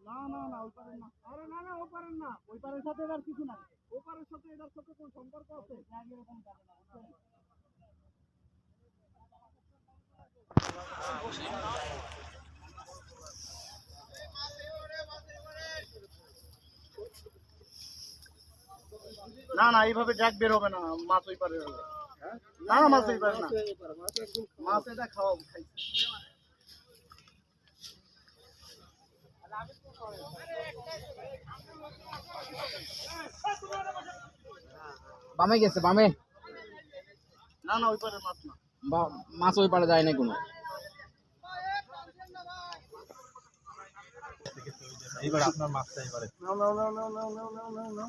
না না না ওই না আরে না না ও না ওই পারের সাথে এবার কিছু নাই ও সাথে এবার সাথে কোন সম্পর্ক আছে এরকম থাকে না না না এইভাবে জ্যাক বের হবে না মাছ ওই পারে হবে না না মাছ ওই পারে না মাছ এটা খাওয়া খাইছে বামে গেছে বামে না না ওই পারে মাছ না বা- মাছ ওই পারে যায় না কোনো এইবার আপনার মাছটা এবারে নাও নাও নাও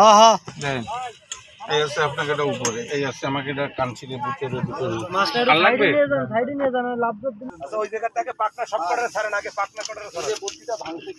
হ্যাঁ হ্যাঁ। দেখেন এই আছে আপনাকে এটা উপরে। এই আছে আমাকে এটা কানছিরে বুকে দুটো আর লাগবে? সাইডে নিয়ে যান লাভ আচ্ছা ওই জায়গাটাকে পাকনা সব কটারে ছাড়েন আগে পাকনা কটারে ছাড়েন। বুদ্ধিটা ভাঙতে